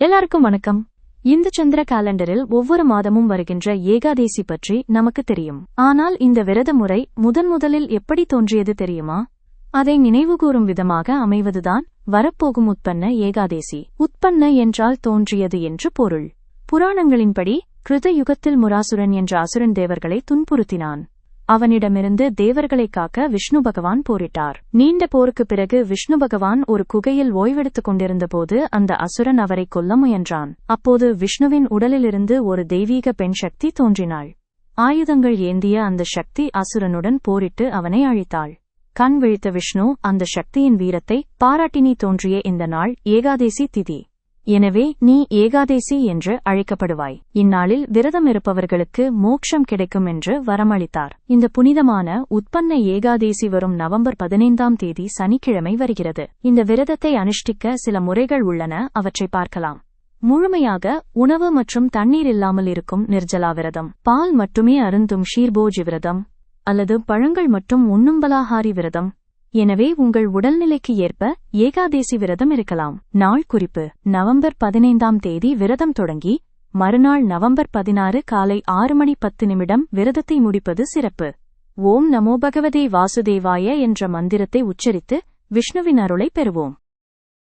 எல்லாருக்கும் வணக்கம். இந்த சந்திர காலண்டரில் ஒவ்வொரு மாதமும் வருகின்ற ஏகாதேசி பற்றி நமக்கு தெரியும். ஆனால் இந்த விரத முறை முதன் முதலில் எப்படி தோன்றியது தெரியுமா? அதை நினைவுகூரும் விதமாக அமைவதுதான் வரப்போகும் உட்பன்ன ஏகாதேசி. உட்பன்ன என்றால் தோன்றியது என்று பொருள். புராணங்களின்படி கிருத யுகத்தில் முராசுரன் என்ற அசுரன் தேவர்களை துன்புறுத்தினான். அவனிடமிருந்து தேவர்களை காக்க விஷ்ணு பகவான் போரிட்டார். நீண்ட போருக்கு பிறகு விஷ்ணு பகவான் ஒரு குகையில் ஓய்வெடுத்துக் கொண்டிருந்தபோது அந்த அசுரன் அவரை கொல்ல முயன்றான். அப்போது விஷ்ணுவின் உடலிலிருந்து ஒரு தெய்வீக பெண் சக்தி தோன்றினாள். ஆயுதங்கள் ஏந்திய அந்த சக்தி அசுரனுடன் போரிட்டு அவனை அழித்தாள். கண் விழித்த விஷ்ணு அந்த சக்தியின் வீரத்தை பாராட்டினி தோன்றிய இந்த நாள் ஏகாதேசி திதி. எனவே நீ ஏகாதேசி என்று அழைக்கப்படுவாய். இந்நாளில் விரதம் இருப்பவர்களுக்கு மோட்சம் கிடைக்கும் என்று வரமளித்தார். இந்த புனிதமான உற்பன்ன ஏகாதேசி வரும் நவம்பர் பதினைந்தாம் தேதி சனிக்கிழமை வருகிறது. இந்த விரதத்தை அனுஷ்டிக்க சில முறைகள் உள்ளன. அவற்றை பார்க்கலாம். முழுமையாக உணவு மற்றும் தண்ணீர் இல்லாமல் இருக்கும் நிர்ஜலா விரதம். பால் மட்டுமே அருந்தும் ஷீர்போஜி விரதம் அல்லது பழங்கள் மட்டும் உண்ணும் பலாஹாரி விரதம். எனவே உங்கள் உடல்நிலைக்கு ஏற்ப ஏகாதேசி விரதம் இருக்கலாம். நாள் குறிப்பு. நவம்பர் பதினைந்தாம் தேதி விரதம் தொடங்கி மறுநாள் நவம்பர் பதினாறு காலை ஆறு மணி பத்து நிமிடம் விரதத்தை முடிப்பது சிறப்பு. ஓம் நமோ பகவதே வாசுதேவாய என்ற மந்திரத்தை உச்சரித்து விஷ்ணுவின் அருளை பெறுவோம்.